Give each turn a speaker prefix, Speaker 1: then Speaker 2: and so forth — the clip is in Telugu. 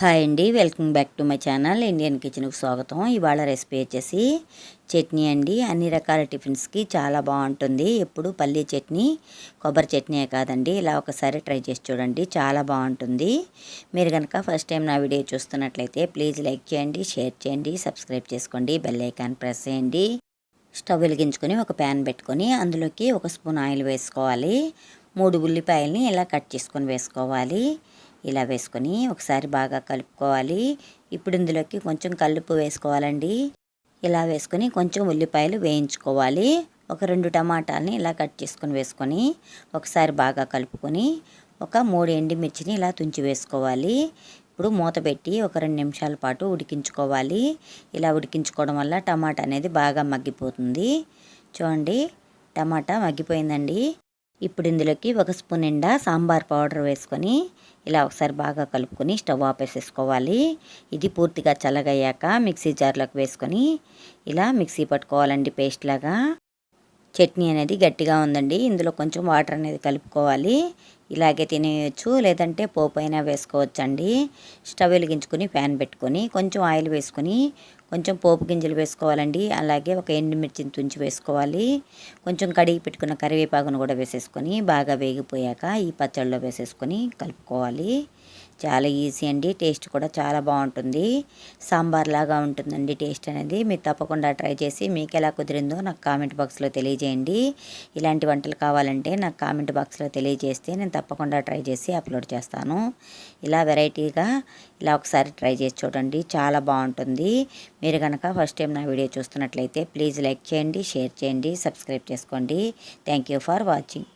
Speaker 1: హాయ్ అండి welcome back to my channel Indian కిచెన్కి స్వాగతం. ఇవాళ రెసిపీ వచ్చేసి చట్నీ అండి. అన్ని రకాల టిఫిన్స్కి చాలా బాగుంటుంది. ఎప్పుడు పల్లీ చట్నీ కొబ్బరి చట్నీ కాదండి. ఇలా ఒకసారి ట్రై చేసి చూడండి చాలా బాగుంటుంది. మీరు కనుక ఫస్ట్ టైం నా వీడియో చూస్తున్నట్లయితే ప్లీజ్ లైక్ చేయండి షేర్ చేయండి సబ్స్క్రైబ్ చేసుకోండి బెల్ ఐకాన్ ప్రెస్ చేయండి. స్టవ్ వెలిగించుకొని ఒక ప్యాన్ పెట్టుకొని అందులోకి ఒక స్పూన్ ఆయిల్ వేసుకోవాలి. మూడు ఉల్లిపాయలని ఇలా కట్ చేసుకొని వేసుకోవాలి. ఇలా వేసుకొని ఒకసారి బాగా కలుపుకోవాలి. ఇప్పుడు ఇందులోకి కొంచెం కల్లుపు వేసుకోవాలండి. ఇలా వేసుకొని కొంచెం ఉల్లిపాయలు వేయించుకోవాలి. ఒక రెండు టమాటాలని ఇలా కట్ చేసుకొని వేసుకొని ఒకసారి బాగా కలుపుకొని ఒక మూడు ఎండిమిర్చిని ఇలా తుంచి వేసుకోవాలి. ఇప్పుడు మూత పెట్టి ఒక రెండు నిమిషాల పాటు ఉడికించుకోవాలి. ఇలా ఉడికించుకోవడం వల్ల టమాటా అనేది బాగా మగ్గిపోతుంది. చూడండి టమాటా మగ్గిపోయిందండి. ఇప్పుడు ఇందులోకి ఒక స్పూన్ నిండా సాంబార్ పౌడర్ వేసుకొని ఇలా ఒకసారి బాగా కలుపుకొని స్టవ్ ఆపేసేసుకోవాలి. ఇది పూర్తిగా చల్లగయ్యాక మిక్సీ జార్లోకి వేసుకొని ఇలా మిక్సీ పట్టుకోవాలండి పేస్ట్ లాగా. చట్నీ అనేది గట్టిగా ఉందండి. ఇందులో కొంచెం వాటర్ అనేది కలుపుకోవాలి. ఇలాగే తినేయచ్చు లేదంటే పోపు అయినా వేసుకోవచ్చండి. స్టవ్ వెలిగించుకొని ఫ్యాన్ పెట్టుకొని కొంచెం ఆయిల్ వేసుకొని కొంచెం పోపు గింజలు వేసుకోవాలండి. అలాగే ఒక ఎండుమిర్చిని తుంచి వేసుకోవాలి. కొంచెం కడిగి పెట్టుకున్న కరివేపాకును కూడా వేసేసుకొని బాగా వేగిపోయాక ఈ పచ్చళ్ళలో వేసేసుకొని కలుపుకోవాలి. చాలా ఈజీ అండి. టేస్ట్ కూడా చాలా బాగుంటుంది. సాంబార్ లాగా ఉంటుందండి టేస్ట్ అనేది. మీరు తప్పకుండా ట్రై చేసి మీకు ఎలా కుదిరిందో నాకు కామెంట్ బాక్స్లో తెలియజేయండి. ఇలాంటి వంటలు కావాలంటే నాకు కామెంట్ బాక్స్లో తెలియజేస్తే నేను తప్పకుండా ట్రై చేసి అప్లోడ్ చేస్తాను. ఇలా వెరైటీగా ఇలా ఒకసారి ట్రై చేసి చూడండి. చాలా బాగుంటుంది. మీరు కనుక ఫస్ట్ టైం నా వీడియో చూస్తున్నట్లయితే ప్లీజ్ లైక్ చేయండి షేర్ చేయండి సబ్స్క్రైబ్ చేసుకోండి. Thank you for watching